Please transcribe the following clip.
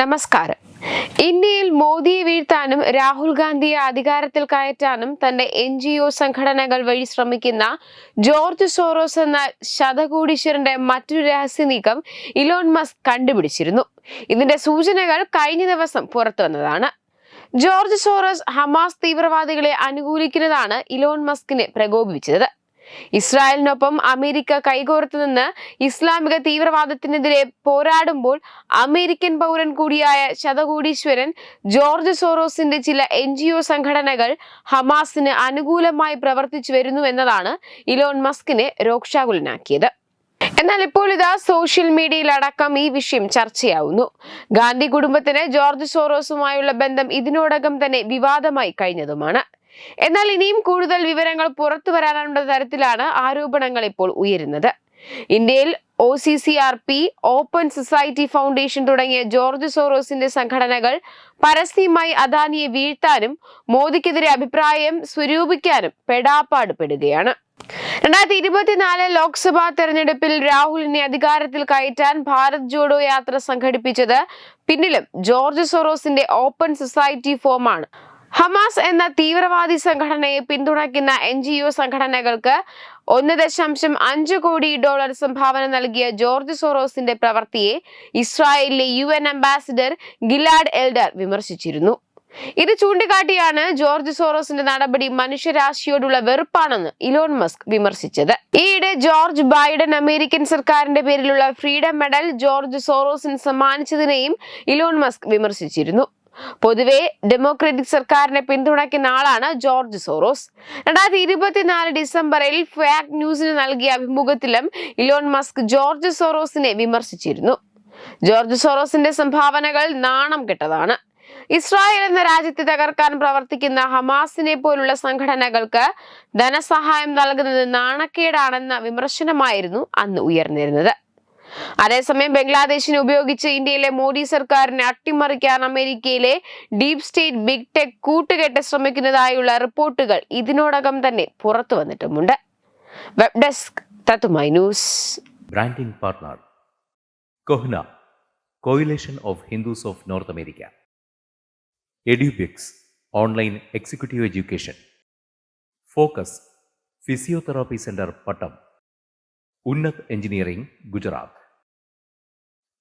നമസ്കാരം. ഇന്ത്യയിൽ മോദിയെ വീഴ്ത്താനും രാഹുൽ ഗാന്ധിയെ അധികാരത്തിൽ കയറ്റാനും തന്റെ എൻ ജി ഒ സംഘടനകൾ വഴി ശ്രമിക്കുന്ന ജോർജ് സോറോസ് എന്ന ശതകോടീശ്വരന്റെ മറ്റൊരു രഹസ്യ നീക്കം ഇലോൺ മസ്ക് കണ്ടുപിടിച്ചിരുന്നു. ഇതിന്റെ സൂചനകൾ കഴിഞ്ഞ ദിവസം പുറത്തു വന്നതാണ്. ജോർജ് സോറോസ് ഹമാസ് തീവ്രവാദികളെ അനുകൂലിക്കുന്നതാണ് ഇലോൺ മസ്കിനെ പ്രകോപിപ്പിച്ചത്. ഇസ്രായേലിനൊപ്പം അമേരിക്ക കൈകോർത്തു നിന്ന് ഇസ്ലാമിക തീവ്രവാദത്തിനെതിരെ പോരാടുമ്പോൾ അമേരിക്കൻ പൗരൻ കൂടിയായ ശതകോടീശ്വരൻ ജോർജ് സോറോസിന്റെ ചില എൻ ജി ഒ സംഘടനകൾ ഹമാസിന് അനുകൂലമായി പ്രവർത്തിച്ചു വരുന്നു എന്നതാണ് ഇലോൺ മസ്കിനെ രോക്ഷാകുലനാക്കിയത്. എന്നാൽ ഇപ്പോൾ ഇതാ സോഷ്യൽ മീഡിയയിൽ അടക്കം ഈ വിഷയം ചർച്ചയാവുന്നു. ഗാന്ധി കുടുംബത്തിന് ജോർജ് സോറോസുമായുള്ള ബന്ധം ഇതിനോടകം തന്നെ വിവാദമായി കഴിഞ്ഞതുമാണ്. എന്നാൽ ഇനിയും കൂടുതൽ വിവരങ്ങൾ പുറത്തു വരാനുള്ള തരത്തിലാണ് ആരോപണങ്ങൾ ഇപ്പോൾ ഉയരുന്നത്. ഇന്ത്യയിൽ O C C R P open society foundation തുടങ്ങിയ ജോർജ് സോറോസിന്റെ സംഘടനകൾ പരസ്യമായി അദാനിയെ വീഴ്ത്താനും മോദിക്കെതിരെ അഭിപ്രായം സ്വരൂപിക്കാനും പെടാപ്പാടുപെടുകയാണ്. രണ്ടായിരത്തി ഇരുപത്തിനാല് ലോക്സഭാ തെരഞ്ഞെടുപ്പിൽ രാഹുലിനെ അധികാരത്തിൽ കയറ്റാൻ ഭാരത് ജോഡോ യാത്ര സംഘടിപ്പിച്ചത് പിന്നിലും ജോർജ് സോറോസിന്റെ ഓപ്പൺ സൊസൈറ്റി ഫോമാണ് ഹമാസ് എന്ന തീവ്രവാദി സംഘടനയെ പിന്തുണയ്ക്കുന്ന എൻ ജി ഒ സംഘടനകൾക്ക് ഒന്ന് ദശാംശം അഞ്ച് കോടി ഡോളർ സംഭാവന നൽകിയ ജോർജ് സോറോസിന്റെ പ്രവൃത്തിയെ ഇസ്രായേലിലെ U N ambassador Gilad Erdan വിമർശിച്ചിരുന്നു. ഇത് ചൂണ്ടിക്കാട്ടിയാണ് ജോർജ് സോറോസിന്റെ നടപടി മനുഷ്യരാശിയോടുള്ള വെറുപ്പാണെന്ന് ഇലോൺ മസ്ക് വിമർശിച്ചത്. ഈയിടെ ജോർജ് ബൈഡൻ അമേരിക്കൻ സർക്കാരിന്റെ പേരിലുള്ള ഫ്രീഡം മെഡൽ ജോർജ് സോറോസിന് സമ്മാനിച്ചതിനെയും ഇലോൺ മസ്ക് വിമർശിച്ചിരുന്നു. പൊതുവെ ഡെമോക്രാറ്റിക് സർക്കാരിനെ പിന്തുണയ്ക്കുന്ന ആളാണ് ജോർജ് സോറോസ്. രണ്ടായിരത്തി ഇരുപത്തിനാല് ഡിസംബറിൽ ഫാക് ന്യൂസിന് നൽകിയ അഭിമുഖത്തിലും ഇലോൺ മസ്ക് ജോർജ് സോറോസിനെ വിമർശിച്ചിരുന്നു. ജോർജ് സോറോസിന്റെ സംഭാവനകൾ നാണം കെട്ടതാണ്. ഇസ്രായേൽ എന്ന രാജ്യത്തെ തകർക്കാൻ പ്രവർത്തിക്കുന്ന ഹമാസിനെ പോലുള്ള സംഘടനകൾക്ക് ധനസഹായം നൽകുന്നത് നാണക്കേടാണെന്ന വിമർശനമായിരുന്നു അന്ന് ഉയർന്നിരുന്നത്. അതേസമയം ബംഗ്ലാദേശിനെ ഉപയോഗിച്ച് ഇന്ത്യയിലെ മോദി സർക്കാരിനെ അട്ടിമറിക്കാൻ അമേരിക്കയിലെ ഡീപ് സ്റ്റേറ്റ് ബിഗ് ടെക് കൂട്ടുകെട്ട് ശ്രമിക്കുന്നതായുള്ള റിപ്പോർട്ടുകൾ ഇതിനോടകം തന്നെ പുറത്തു വന്നിട്ടുമുണ്ട്. വെബ് ഡെസ്ക് തത്തുമൈ news. Executive education focus physiotherapy centre Pattom Unnath engineering America.